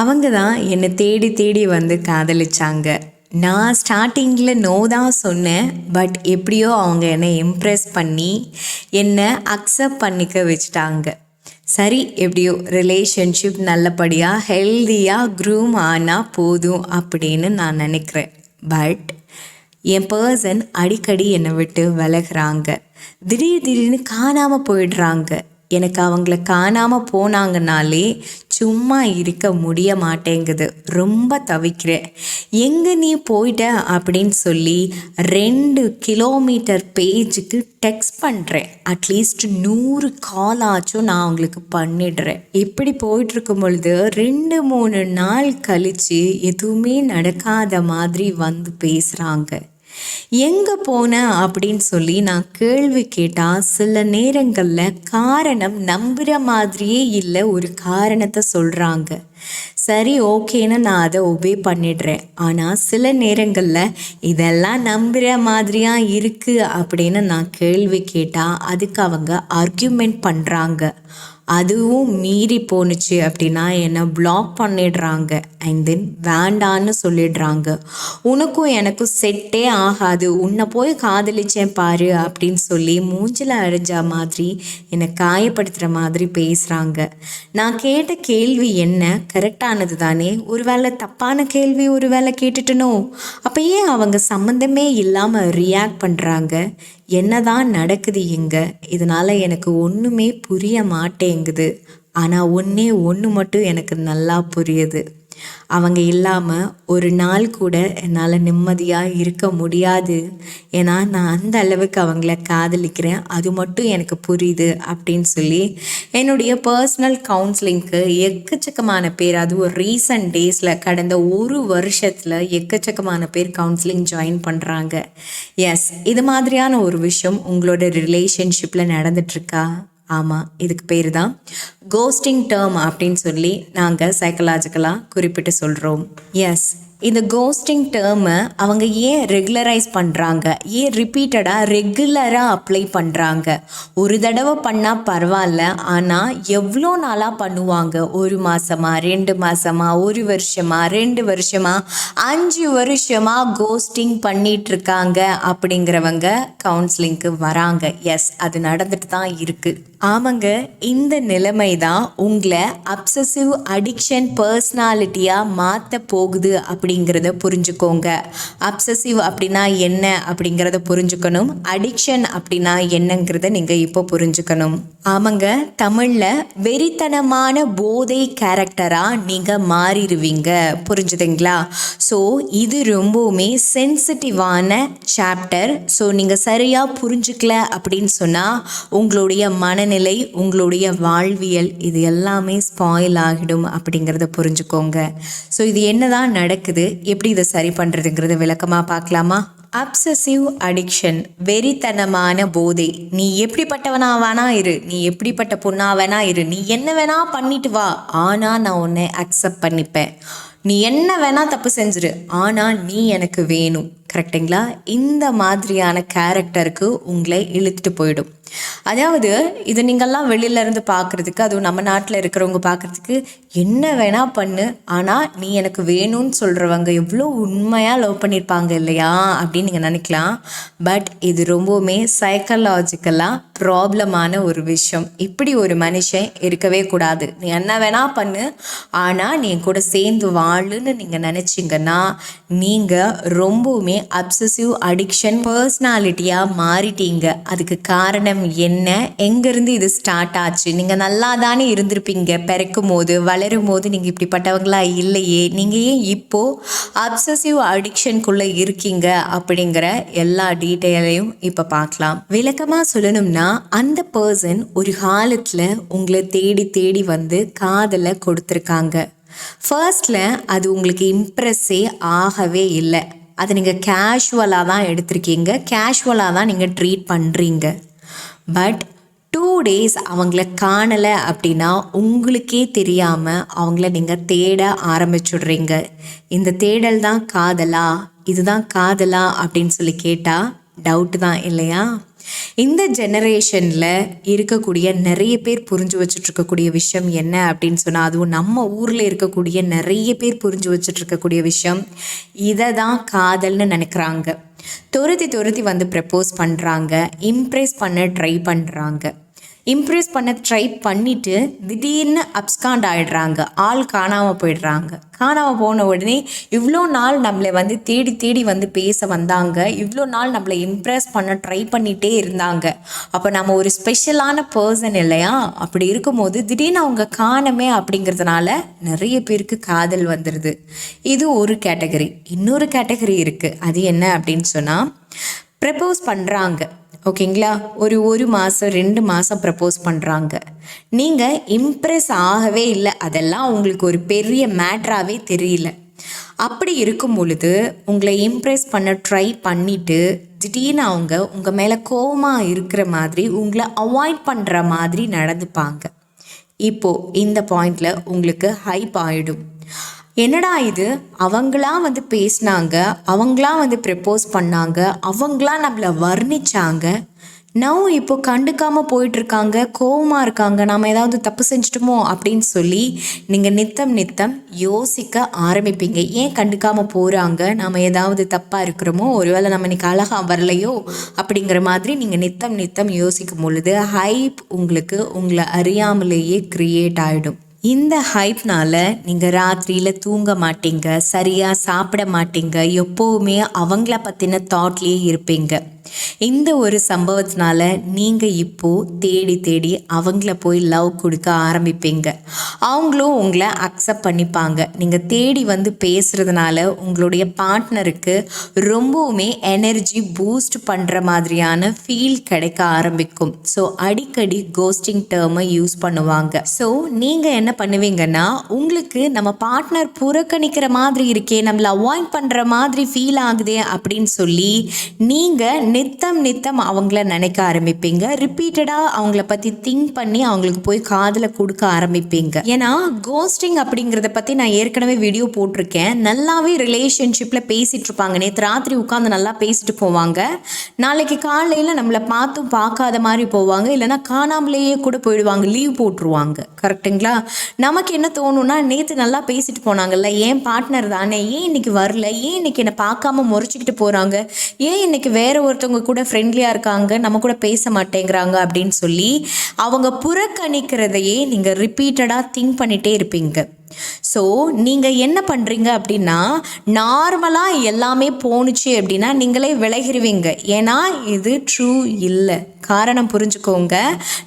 அவங்க தான் என்னை தேடி தேடி வந்து காதலிச்சாங்க. நான் ஸ்டார்டிங்கில் நோ தான் சொன்னேன் பட் எப்படியோ அவங்க என்னை இம்ப்ரெஸ் பண்ணி என்னை அக்செப்ட் பண்ணிக்க வச்சுட்டாங்க. சரி எப்படியோ ரிலேஷன்ஷிப் நல்லபடியாக ஹெல்தியாக க்ரூம் ஆனால் போதும் அப்படின்னு நான் நினைக்கிறேன். பட் என் பர்சன் அடிக்கடி என்னை விட்டு விலகிறாங்க. திடீர் திடீர்னு காணாமல் போயிடுறாங்க. எனக்கு அவங்கள காணாமல் போனாங்கனாலே சும்மா இருக்க முடிய மாட்டேங்குது. ரொம்ப தவிக்கிறேன் எங்கே நீ போயிட்ட அப்படின்னு சொல்லி ரெண்டு கிலோமீட்டர் பேஜுக்கு டெக்ஸ்ட் பண்ணுறேன் அட்லீஸ்ட் நூறு கால் ஆச்சும் நான் அவங்களுக்கு பண்ணிடுறேன். இப்படி போயிட்டுருக்கும் பொழுது ரெண்டு மூணு நாள் கழித்து எதுவுமே நடக்காத மாதிரி வந்து பேசுகிறாங்க எங்கே போன அப்படின்னு சொல்லி நான் கேள்வி கேட்டால் சில நேரங்களில் காரணம் நம்புகிற மாதிரியே இல்லை ஒரு காரணத்தை சொல்கிறாங்க சரி ஓகேன்னு நான் அதை ஒபே பண்ணிடுறேன். ஆனால் சில நேரங்களில் இதெல்லாம் நம்புகிற மாதிரியாக இருக்குது அப்படின்னு நான் கேள்வி கேட்டால் அதுக்கு அவங்க ஆர்கியூமெண்ட் பண்ணுறாங்க அதுவும் மீறி போணுச்சு அப்படின்னா என்னை பிளாக் பண்ணிடுறாங்க. அண்ட் தென் வேண்டான்னு சொல்லிடுறாங்க. உனக்கும் எனக்கும் செட்டே ஆகாது. உன்னை போய் காதலிச்சேன் பாரு அப்படின்னு சொல்லி மூஞ்சில் அரைஞ்ச மாதிரி என்னை காயப்படுத்துகிற மாதிரி பேசுகிறாங்க நான் கேட்ட கேள்வி என்ன? கரெக்டானது தானே. ஒருவேளை தப்பான கேள்வி ஒரு வேளை கேட்டுட்டனோ? அப்போ ஏன் அவங்க சம்மந்தமே இல்லாமல் ரியாக்ட் பண்ணுறாங்க என்னதான் நடக்குது இங்க? இதனால் எனக்கு ஒன்றுமே புரிய மாட்டேங்குது. ஆனால் ஒன்றே ஒன்று மட்டும் எனக்கு நல்லா புரியுது. அவங்க இல்லாமல் ஒரு நாள் கூட என்னால் நிம்மதியாக இருக்க முடியாது. ஏன்னா நான் அந்த அளவுக்கு அவங்கள காதலிக்கிறேன். அது மட்டும் எனக்கு புரியுது அப்படின்னு சொல்லி என்னுடைய பர்சனல் கவுன்சிலிங்க்கு எக்கச்சக்கமான பேர் அதுவும் ரீசன்ட் டேஸில் கடந்த ஒரு வருஷத்தில் எக்கச்சக்கமான பேர் கவுன்சிலிங் ஜாயின் பண்ணுறாங்க எஸ் இது மாதிரியான ஒரு விஷயம் உங்களோட ரிலேஷன்ஷிப்பில் நடந்துட்டுருக்கா ஆமாம் இதுக்கு பேர் தான் கோஸ்டிங் டேர்ம் அப்படின்னு சொல்லி நாங்கள் சைக்கலாஜிக்கலாக குறிப்பிட்டு சொல்கிறோம் எஸ் இந்த கோஸ்டிங் டேர்மை அவங்க ஏன் ரெகுலரைஸ் பண்ணுறாங்க ஏன் ரிப்பீட்டடாக ரெகுலராக அப்ளை பண்ணுறாங்க ஒரு தடவை பண்ணால் பரவாயில்ல ஆனால் எவ்வளோ நாளாக பண்ணுவாங்க? ஒரு மாதமா ரெண்டு மாதமா ஒரு வருஷமா ரெண்டு வருஷமா அஞ்சு வருஷமாக கோஸ்டிங் பண்ணிகிட்ருக்காங்க அப்படிங்கிறவங்க கவுன்சிலிங்க்கு வராங்க. எஸ் அது நடந்துட்டு தான் இருக்குது ஆமாங்க இந்த நிலைமை தான் உங்களை அப்சசிவ் அடிக்ஷன் பர்சனாலிட்டியாக மாற்ற போகுது அப்படிங்கிறத புரிஞ்சுக்கோங்க. அப்சசிவ் அப்படின்னா என்ன அப்படிங்கிறத புரிஞ்சுக்கணும். அடிக்ஷன் அப்படின்னா என்னங்கிறத நீங்கள் இப்போ புரிஞ்சுக்கணும். ஆமாங்க தமிழில் வெறித்தனமான போதை கேரக்டராக நீங்கள் மாறிடுவீங்க. புரிஞ்சுதுங்களா? ஸோ இது ரொம்பவுமே சென்சிட்டிவான சாப்டர் ஸோ நீங்கள் சரியாக புரிஞ்சுக்கல அப்படின்னு சொன்னால் உங்களுடைய மன மனநிலை உங்களுடைய வாழ்வியல் இது எல்லாமே ஸ்பாயில் ஆகிடும் அப்படிங்கிறத புரிஞ்சுக்கோங்க. ஸோ இது என்னதான் நடக்குது எப்படி இதை சரி பண்ணுறதுங்கிறத விளக்கமாக பார்க்கலாமா? அப்சசிவ் அடிக்ஷன் வெறித்தனமான போதை. நீ எப்படிப்பட்டவனா வேணா இரு நீ எப்படிப்பட்ட பொண்ணா வேணா இரு நீ என்ன வேணா பண்ணிட்டு வா. ஆனால் நான் உன்னை அக்செப்ட் பண்ணிப்பேன். நீ என்ன வேணா தப்பு செஞ்சிரு ஆனால் நீ எனக்கு வேணும். கரெக்டுங்களா? இந்த மாதிரியான கேரக்டருக்கு உங்களை இழுத்துட்டு போயிடும். அதாவது இது நீங்கள்லாம் வெளியிலேருந்து பார்க்குறதுக்கு அதுவும் நம்ம நாட்டில் இருக்கிறவங்க பார்க்குறதுக்கு என்ன வேணால் பண்ணு ஆனால் நீ எனக்கு வேணும்னு சொல்கிறவங்க எவ்வளோ உண்மையாக லவ் பண்ணியிருப்பாங்க இல்லையா? அப்படின்னு நீங்கள் நினைக்கலாம். பட் இது ரொம்பவுமே சைக்கலாஜிக்கலாக ப்ராப்ளமான ஒரு விஷயம். இப்படி ஒரு மனுஷன் இருக்கவே கூடாது. நீ என்ன வேணால் பண்ணு ஆனால் நீ கூட சேர்ந்து வாழுன்னு நீங்கள் நினச்சிங்கன்னா நீங்கள் ரொம்பவுமே அப்சசிவ் அடிக்ஷன் பர்சனாலிட்டியாக மாறிட்டீங்க. அதுக்கு காரணம் என்ன? எங்கேருந்து இது ஸ்டார்ட் ஆச்சு? நீங்கள் நல்லா தானே இருந்திருப்பீங்க. பிறக்கும் போது வளரும் போது நீங்கள் இப்படிப்பட்டவங்களா இல்லையே. நீங்கள் ஏன் இப்போது அப்சசிவ் அடிக்ஷனுக்குள்ளே இருக்கீங்க அப்படிங்கிற எல்லா டீட்டெயிலையும் இப்போ பார்க்கலாம். விளக்கமாக சொல்லணும்னா அந்த பர்சன் ஒரு காலத்தில் உங்களை தேடி தேடி வந்து காதலை கொடுத்துருக்காங்க. ஃபர்ஸ்டில் அது உங்களுக்கு இம்ப்ரெஸ்ஸே ஆகவே இல்லை. அதை நீங்கள் கேஷுவலாக தான் எடுத்திருக்கீங்க. கேஷுவலாக தான் நீங்கள் ட்ரீட் பண்ணுறீங்க பட் டூ டேஸ் அவங்கள காணலை அப்படின்னா உங்களுக்கே தெரியாமல் அவங்கள நீங்கள் தேட ஆரம்பிச்சுடுறீங்க. இந்த தேடல் தான் காதலா? இதுதான் காதலா? அப்படின்னு சொல்லி கேட்டால் டவுட்டு தான் இல்லையா? இந்த ஜெனரேஷனில் இருக்கக்கூடிய நிறைய பேர் புரிஞ்சு வச்சுட்ருக்கக்கூடிய விஷயம் என்ன அப்படின்னு சொன்னால் அதுவும் நம்ம ஊரில் இருக்கக்கூடிய நிறைய பேர் புரிஞ்சு வச்சுட்ருக்கக்கூடிய விஷயம் இதை தான் காதல்னு நினைக்கிறாங்க. துரத்தி துரத்தி வந்து ப்ரப்போஸ் பண்ணுறாங்க இம்ப்ரெஸ் பண்ண ட்ரை பண்ணுறாங்க இம்ப்ரெஸ் பண்ண ட்ரை பண்ணிவிட்டு திடீர்னு அப்ஸ்காண்ட் ஆகிடுறாங்க ஆள் காணாமல் போயிடுறாங்க. காணாமல் போன உடனே இவ்வளோ நாள் நம்மளை வந்து தேடி தேடி வந்து பேச வந்தாங்க. இவ்வளோ நாள் நம்மளை இம்ப்ரெஸ் பண்ண ட்ரை பண்ணிகிட்டே இருந்தாங்க. அப்போ நம்ம ஒரு ஸ்பெஷலான பர்சன் இல்லையா? அப்படி இருக்கும்போது திடீர்னு அவங்க காணமே அப்படிங்கிறதுனால நிறைய பேருக்கு காதல் வந்துடுது இது ஒரு கேட்டகரி இன்னொரு கேட்டகரி இருக்குது அது என்ன அப்படின்னு சொன்னால் ப்ரப்போஸ் பண்ணுறாங்க ஓகேங்களா ஒரு ஒரு மாதம் ரெண்டு மாதம் ப்ரப்போஸ் பண்ணுறாங்க நீங்கள் இம்ப்ரெஸ் ஆகவே இல்லை. அதெல்லாம் உங்களுக்கு ஒரு பெரிய மேட்ராகவே தெரியல. அப்படி இருக்கும் பொழுது உங்களை இம்ப்ரெஸ் பண்ண ட்ரை பண்ணிவிட்டு திடீர்னு அவங்க உங்கள் மேலே கோபமாக இருக்கிற மாதிரி உங்களை அவாய்ட் பண்ணுற மாதிரி நடந்துப்பாங்க. இப்போது இந்த பாயிண்டில் உங்களுக்கு ஹைப் ஆகிடும் என்னடா இது? அவங்களாம் வந்து பேசினாங்க அவங்களாம் வந்து ப்ரப்போஸ் பண்ணாங்க அவங்களாம் நம்மளை வர்ணிச்சாங்க. நவ் இப்போ கண்டுக்காமல் போயிட்டுருக்காங்க கோவமாக இருக்காங்க நாம் ஏதாவது தப்பு செஞ்சிட்டோமோ அப்படின்னு சொல்லி நீங்கள் நித்தம் நித்தம் யோசிக்க ஆரம்பிப்பீங்க. ஏன் கண்டுக்காமல் போகிறாங்க நாம் ஏதாவது தப்பாக இருக்கிறோமோ ஒருவேளை நம்ம இன்னைக்கு அழகாக வரலையோ அப்படிங்கிற மாதிரி நீங்கள் நித்தம் நித்தம் யோசிக்கும் பொழுது ஹைப் உங்களுக்கு உங்களை அறியாமலேயே க்ரியேட் ஆகிடும் இந்த ஹைப்னால நீங்கள் ராத்திரியில் தூங்க மாட்டீங்க சரியாக சாப்பிட மாட்டீங்க எப்போவுமே அவங்கள பற்றின தாட்லேயே இருப்பீங்க. இந்த ஒரு சம்பவத்தினால நீங்கள் இப்போது தேடி தேடி அவங்கள போய் லவ் கொடுக்க ஆரம்பிப்பீங்க. அவங்களும் உங்களை அக்செப்ட் பண்ணிப்பாங்க. நீங்கள் தேடி வந்து பேசுகிறதுனால உங்களுடைய பார்ட்னருக்கு ரொம்பவுமே எனர்ஜி பூஸ்ட் பண்ணுற மாதிரியான ஃபீல் கிடைக்க ஆரம்பிக்கும். ஸோ அடிக்கடி கோஸ்டிங் டேர்மை யூஸ் பண்ணுவாங்க. ஸோ நீங்கள் என்ன பண்ணுவீங்கன்னா உங்களுக்கு நம்ம பார்ட்னர் புறக்கணிக்கிற மாதிரி இருக்கே நம்மளை அவாய்ட் பண்ணுற மாதிரி ஃபீல் ஆகுதே அப்படின்னு சொல்லி நீங்கள் நித்தம் நித்தம் அவங்கள நினைக்க ஆரம்பிப்பீங்க. ரிப்பீட்டடாக அவங்கள பற்றி திங்க் பண்ணி அவங்களுக்கு போய் காதில் கொடுக்க ஆரம்பிப்பீங்க. ஏன்னா கோஸ்டிங் அப்படிங்கிறத பற்றி நான் ஏற்கனவே வீடியோ போட்டிருக்கேன். நல்லாவே ரிலேஷன்ஷிப்பில் பேசிகிட்டு இருப்பாங்க. நேற்று ராத்திரி உட்காந்து நல்லா பேசிட்டு போவாங்க. நாளைக்கு காலையில் நம்மளை பார்த்தும் பார்க்காத மாதிரி போவாங்க. இல்லைன்னா காணாமலேயே கூட போயிடுவாங்க. லீவ் போட்டுருவாங்க. கரெக்டுங்களா நமக்கு என்ன தோணும்னா நேற்று நல்லா பேசிட்டு போனாங்கல்ல. ஏன் பார்ட்னர் தானே? ஏன் இன்னைக்கு வரல? ஏன் இன்னைக்கு என்னை பார்க்காம முறைச்சிக்கிட்டு போகிறாங்க ஏன் இன்னைக்கு வேற ஒருத்தவங்க கூட ஃப்ரெண்ட்லியாக இருக்காங்க நம்ம கூட பேச மாட்டேங்கிறாங்க அப்படின்னு சொல்லி அவங்க புறக்கணிக்கிறதையே நீங்கள் ரிப்பீட்டடாக திங்க் பண்ணிகிட்டே இருப்பீங்க. ஸோ நீங்கள் என்ன பண்ணுறீங்க அப்படின்னா நார்மலாக எல்லாமே போணுச்சு அப்படின்னா நீங்களே விலகிடுவீங்க ஏன்னா இது ட்ரூ இல்லை. காரணம் புரிஞ்சுக்கோங்க.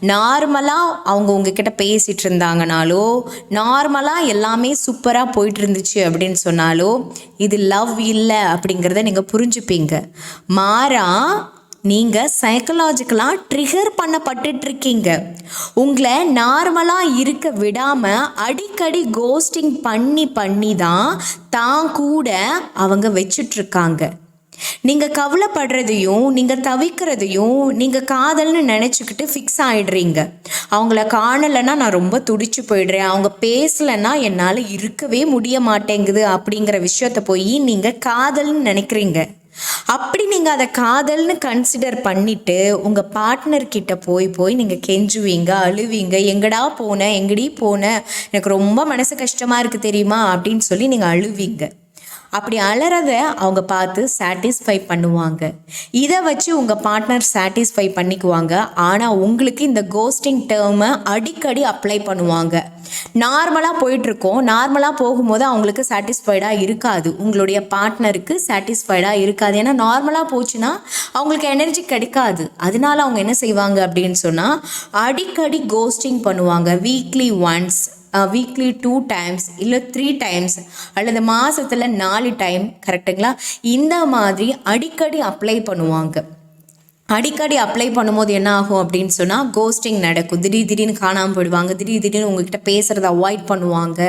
நார்மலாக அவங்க உங்ககிட்ட பேசிகிட்டு இருந்தாங்கனாலோ நார்மலாக எல்லாமே சூப்பராக போயிட்டு இருந்துச்சு அப்படின்னு சொன்னாலோ இது லவ் இல்லை அப்படிங்கிறத நீங்கள் புரிஞ்சுப்பீங்க. மாறா நீங்கள் சைக்கலாஜிக்கலாக ட்ரிகர் பண்ணப்பட்டுட்ருக்கீங்க. உங்களை நார்மலாக இருக்க விடாமல் அடிக்கடி கோஸ்டிங் பண்ணி பண்ணி தான் தான் கூட அவங்க வச்சிட்ருக்காங்க. நீங்கள் கவலைப்படுறதையும் நீங்கள் தவிக்கிறதையும் நீங்கள் காதல்னு நினச்சிக்கிட்டு ஃபிக்ஸ் ஆகிடுறீங்க அவங்கள காணலைன்னா நான் ரொம்ப துடிச்சு போயிடுறேன். அவங்க பேசலைன்னா என்னால் இருக்கவே முடிய மாட்டேங்குது அப்படிங்கிற விஷயத்த போய் நீங்கள் காதல்னு நினைக்கிறீங்க. அப்படி நீங்கள் அதை காதல்னு கன்சிடர் பண்ணிவிட்டு உங்கள் பார்ட்னர்கிட்ட போய் போய் நீங்கள் கெஞ்சுவீங்க அழுவீங்க எங்கடா போன? எங்கடி போன? எனக்கு ரொம்ப மனசு கஷ்டமாக இருக்குது தெரியுமா? அப்படின்னு சொல்லி நீங்கள் அழுவீங்க. அப்படி அலறத அவங்க பார்த்து சாட்டிஸ்ஃபை பண்ணுவாங்க. இதை வச்சு உங்கள் பார்ட்னர் சாட்டிஸ்ஃபை பண்ணிக்குவாங்க. ஆனால் உங்களுக்கு இந்த கோஸ்டிங் டேர்மை அடிக்கடி அப்ளை பண்ணுவாங்க. நார்மலாக போயிட்டுருக்கோம். நார்மலாக போகும்போது அவங்களுக்கு சாட்டிஸ்ஃபைடாக இருக்காது. உங்களுடைய பார்ட்னருக்கு சாட்டிஸ்ஃபைடாக இருக்காது. ஏன்னா நார்மலாக போச்சுன்னா அவங்களுக்கு எனர்ஜி கிடைக்காது. அதனால அவங்க என்ன செய்வாங்க அப்படின்னு சொன்னால் அடிக்கடி கோஸ்டிங் பண்ணுவாங்க. Weekly once weekly two times இல்லை த்ரீ டைம்ஸ் அல்லது மாதத்தில் நாலு டைம் கரெக்டுங்களா இந்த மாதிரி அடிக்கடி அப்ளை பண்ணுவாங்க. அடிக்கடி அப்ளை பண்ணும்போது என்ன ஆகும் அப்படின்னு சொன்னால் கோஸ்டிங் நடக்கும். திடீர் திடீர்னு காணாமல் போயிடுவாங்க. திடீர் திடீர்னு உங்ககிட்ட பேசுகிறத அவாய்ட் பண்ணுவாங்க.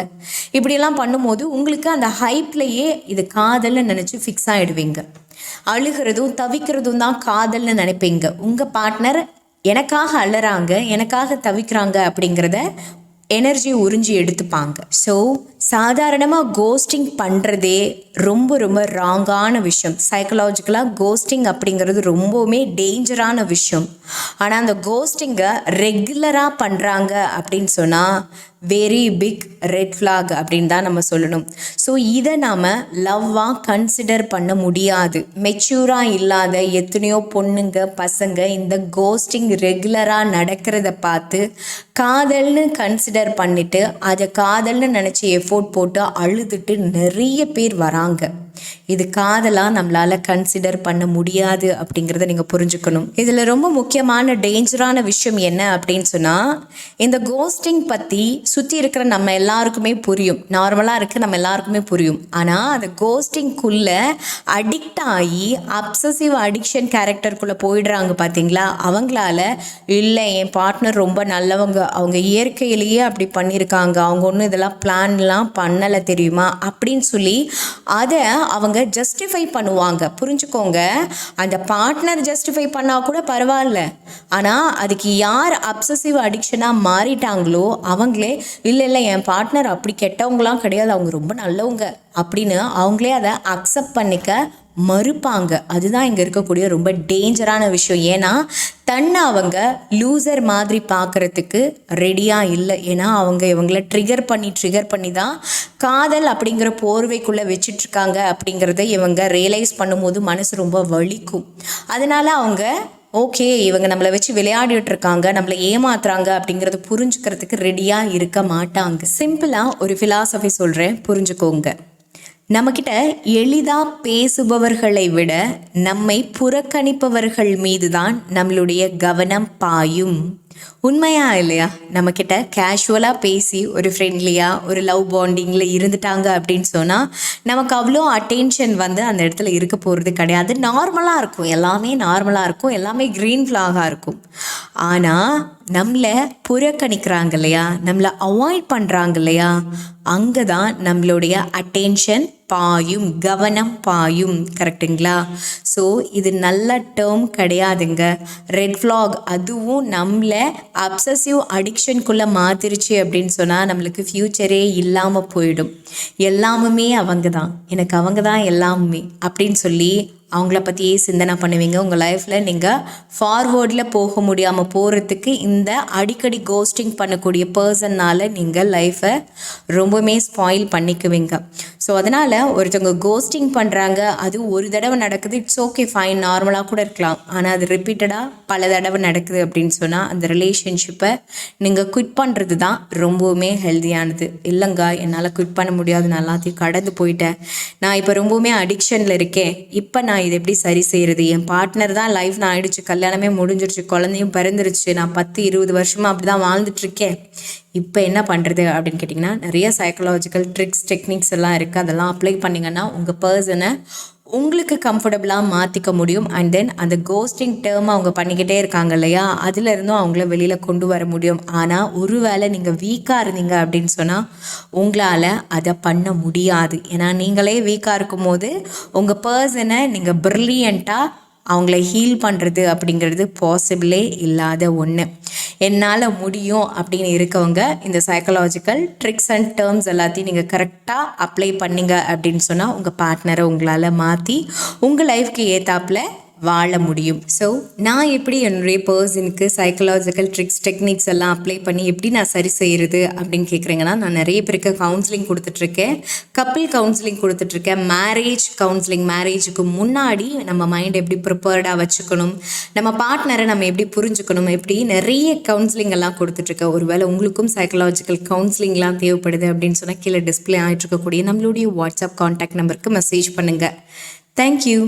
இப்படியெல்லாம் பண்ணும்போது உங்களுக்கு அந்த ஹைப்லேயே இது காதல்னு நினச்சி ஃபிக்ஸ் ஆகிடுவீங்க அழுகிறதும் தவிக்கிறதும் தான் காதல்னு நினைப்பீங்க. உங்கள் பார்ட்னர் எனக்காக அழுறாங்க எனக்காக தவிக்கிறாங்க அப்படிங்கிறத எனர்ஜி உறிஞ்சி எடுத்துப்பாங்க. ஸோ சாதாரணமாக கோஸ்டிங் பண்ணுறதே ரொம்ப ரொம்ப ராங்கான விஷயம். சைக்கலாஜிக்கலாக கோஸ்டிங் அப்படிங்கிறது ரொம்பவுமே டேஞ்சரான விஷயம். ஆனால் அந்த கோஸ்டிங்கை ரெகுலராக பண்ணுறாங்க அப்படின்னு சொன்னால் வெரி பிக் ரெட் ஃப்ளாக் அப்படின்னு தான் நம்ம சொல்லணும். ஸோ இதை நாம் லவ்வாக கன்சிடர் பண்ண முடியாது. மெச்சூராக இல்லாத எத்தனையோ பொண்ணுங்க பசங்க இந்த கோஸ்டிங் ரெகுலராக நடக்கிறத பார்த்து காதல்னு கன்சிடர் பண்ணிவிட்டு அதை காதல்னு நினச்சி எஃபோர்ட் போட்டு அழுதுட்டு நிறைய பேர் வராங்க. இது காதலாக நம்மளால் கன்சிடர் பண்ண முடியாது அப்படிங்கிறத நீங்கள் புரிஞ்சுக்கணும். இதில் ரொம்ப முக்கியமான டேஞ்சரான விஷயம் என்ன அப்படின்னு சொன்னால் இந்த கோஸ்டிங் பற்றி சுற்றி இருக்கிற நம்ம எல்லாருக்குமே புரியும். நார்மலாக இருக்க நம்ம எல்லாருக்குமே புரியும். ஆனால் அந்த கோஸ்டிங்குள்ளே அடிக்ட் ஆகி அப்சசிவ் அடிக்ஷன் கேரக்டருக்குள்ளே போயிடுறாங்க பார்த்தீங்களா அவங்களால இல்லை என் பார்ட்னர் ரொம்ப நல்லவங்க. அவங்க இயற்கையிலேயே அப்படி பண்ணியிருக்காங்க. அவங்க ஒன்றும் இதெல்லாம் பிளான்லாம் பண்ணலை தெரியுமா? அப்படின்னு சொல்லி அதை அவங்க ஜஸ்டிஃபை பண்ணுவாங்க. புரிஞ்சுக்கோங்க. அந்த பார்ட்னர் ஜஸ்டிஃபை பண்ணால் கூட பரவாயில்ல. ஆனால் அதுக்கு யார் அப்சசிவ் அடிக்ஷனாக மாறிட்டாங்களோ அவங்களே இல்லை இல்லை என் பார்ட்னர் அப்படி கெட்டவங்களாம் கிடையாது. அவங்க ரொம்ப நல்லவங்க. அப்படின்னு அவங்களே அதை அக்செப்ட் பண்ணிக்க மறுப்பாங்க. அதுதான் இங்கே இருக்கக்கூடிய ரொம்ப டேஞ்சரான விஷயம். ஏன்னா தன்னை அவங்க லூசர் மாதிரி பார்க்குறதுக்கு ரெடியாக இல்லை. ஏன்னா அவங்க இவங்கள ட்ரிகர் பண்ணி ட்ரிகர் பண்ணி தான் காதல் அப்படிங்கிற போர்வைக்குள்ளே வச்சிட்ருக்காங்க அப்படிங்கிறத இவங்க ரியலைஸ் பண்ணும்போது மனசு ரொம்ப வலிக்கும். அதனால் அவங்க ஓகே இவங்க நம்மளை வச்சு விளையாடிட்டு இருக்காங்க நம்மளை ஏமாத்துறாங்க அப்படிங்கிறத புரிஞ்சுக்கிறதுக்கு ரெடியாக இருக்க மாட்டாங்க. சிம்பிளாக ஒரு ஃபிலாசபி சொல்கிறேன் புரிஞ்சுக்கோங்க. நம்மக்கிட்ட எளிதாக பேசுபவர்களை விட நம்மை புறக்கணிப்பவர்கள் மீது தான் நம்மளுடைய கவனம் பாயும். உண்மையா இல்லையா? நம்மக்கிட்ட கேஷுவலாக பேசி ஒரு ஃப்ரெண்ட்லியாக ஒரு லவ் பாண்டிங்கில் இருந்துட்டாங்க அப்படின்னு சொன்னால் நமக்கு அவ்வளோ அட்டென்ஷன் வந்து அந்த இடத்துல இருக்க போகிறது கிடையாது. நார்மலாக இருக்கும். எல்லாமே நார்மலாக இருக்கும். எல்லாமே க்ரீன் ஃப்ளாகாக இருக்கும். ஆனால் நம்மளை புறக்கணிக்கிறாங்க இல்லையா? நம்மளை அவாய்ட் பண்ணுறாங்க இல்லையா? அங்கே தான் நம்மளுடைய அட்டென்ஷன் பாயும் கவனம் பாயும் கரெக்டுங்களா? ஸோ இது நல்ல டேர்ம் கிடையாதுங்க. ரெட் ஃப்ளாக் அதுவும் நம்மளை அப்சசிவ் அடிக்ஷனுக்குள்ளே மாத்திருச்சு அப்படின்னு சொன்னால் நம்மளுக்கு ஃப்யூச்சரே இல்லாமல் போயிடும். எல்லாமுமே அவங்க தான் எனக்கு அவங்க தான் எல்லாமுமே அப்படின்னு சொல்லி அவங்கள பற்றியே சிந்தனை பண்ணுவீங்க. உங்கள் லைஃப்பில் நீங்கள் ஃபார்வேர்டில் போக முடியாமல் போகிறதுக்கு இந்த அடிக்கடி கோஸ்டிங் பண்ணக்கூடிய பர்சன்னால் நீங்கள் லைஃப்பை ரொம்பவுமே ஸ்பாயில் பண்ணிக்குவீங்க. ஸோ அதனால் ஒருத்தவங்க கோஸ்டிங் பண்ணுறாங்க அது ஒரு தடவை நடக்குது. இட்ஸ் ஓகே ஃபைன் நார்மலாக கூட இருக்கலாம். ஆனால் அது ரிப்பீட்டடாக பல தடவை நடக்குது அப்படின்னு சொன்னால் அந்த ரிலேஷன்ஷிப்பை நீங்கள் குவிட் பண்ணுறது தான் ரொம்பவுமே ஹெல்த்தியானது இல்லைங்க என்னால் குவிட் பண்ண முடியாது. நான் எல்லாத்தையும் கடந்து போயிட்டேன். நான் இப்போ ரொம்பவுமே அடிக்ஷனில் இருக்கேன். இப்போ நான் இதை எப்படி சரி செய்கிறது என் பார்ட்னர் தான் லைஃப் நான் ஆயிடுச்சு கல்யாணமே முடிஞ்சிருச்சு குழந்தையும் பிறந்துருச்சு நான் பத்து இருபது வருஷமாக அப்படி தான் வாழ்ந்துட்டுருக்கேன். இப்போ என்ன பண்ணுறது அப்படின்னு கேட்டிங்கன்னா நிறைய சைக்கலாஜிக்கல் ட்ரிக்ஸ் டெக்னிக்ஸ் எல்லாம் இருக்குது அதெல்லாம் அப்ளை பண்ணிங்கன்னா உங்கள் பர்சனை உங்களுக்கு கம்ஃபர்டபுளாக மாற்றிக்க முடியும். அண்ட் தென் அந்த கோஸ்டிங் டேர்ம் அவங்க பண்ணிக்கிட்டே இருக்காங்க இல்லையா? அதுலேருந்தும் அவங்கள வெளியில் கொண்டு வர முடியும். ஆனால் ஒருவேளை நீங்கள் வீக்காக இருந்தீங்க அப்படின்னு சொன்னால் உங்களால் அதை பண்ண முடியாது. ஏன்னா நீங்களே வீக்காக இருக்கும்போது உங்கள் பர்சனை நீங்கள் ப்ரில்லியண்ட்டாக அவங்கள ஹீல் பண்ணுறது அப்படிங்கிறது பாசிபிளே இல்லாத ஒன்று என்னால் முடியும் அப்படின்னு இருக்கவங்க இந்த சைக்கலாஜிக்கல் ட்ரிக்ஸ் அண்ட் டேர்ம்ஸ் எல்லாத்தையும் நீங்கள் கரெக்டாக அப்ளை பண்ணிங்க அப்படின்னு சொன்னால் உங்கள் பார்ட்னரை உங்களால் மாற்றி உங்கள் லைஃப்க்கு ஏற்றாப்புல வாழ முடியும். ஸோ நான் எப்படி என்னுடைய பர்சனுக்கு சைக்கலாஜிக்கல் ட்ரிக்ஸ் டெக்னிக்ஸ் எல்லாம் அப்ளை பண்ணி எப்படி நான் சரி செய்கிறது அப்படின்னு கேட்குறீங்கன்னா நான் நிறைய பேருக்கு கவுன்சிலிங் கொடுத்துட்ருக்கேன். கப்பிள் கவுன்சிலிங் கொடுத்துட்ருக்கேன். மேரேஜ் கவுன்சிலிங் மேரேஜுக்கு முன்னாடி நம்ம மைண்ட் எப்படி ப்ரிப்பேர்டாக வச்சுக்கணும். நம்ம பார்ட்னரை நம்ம எப்படி புரிஞ்சுக்கணும். எப்படி நிறைய கவுன்சிலிங் எல்லாம் கொடுத்துட்ருக்கேன். ஒருவேளை உங்களுக்கும் சைக்கலாஜிக்கல் கவுன்சிலிங்லாம் தேவைப்படுது அப்படின்னு சொன்னால் கீழே டிஸ்பிளே ஆகிட்டு இருக்கக்கூடிய நம்மளுடைய வாட்ஸ்அப் காண்டாக்ட் நம்பருக்கு மெசேஜ் பண்ணுங்கள் தேங்க்யூ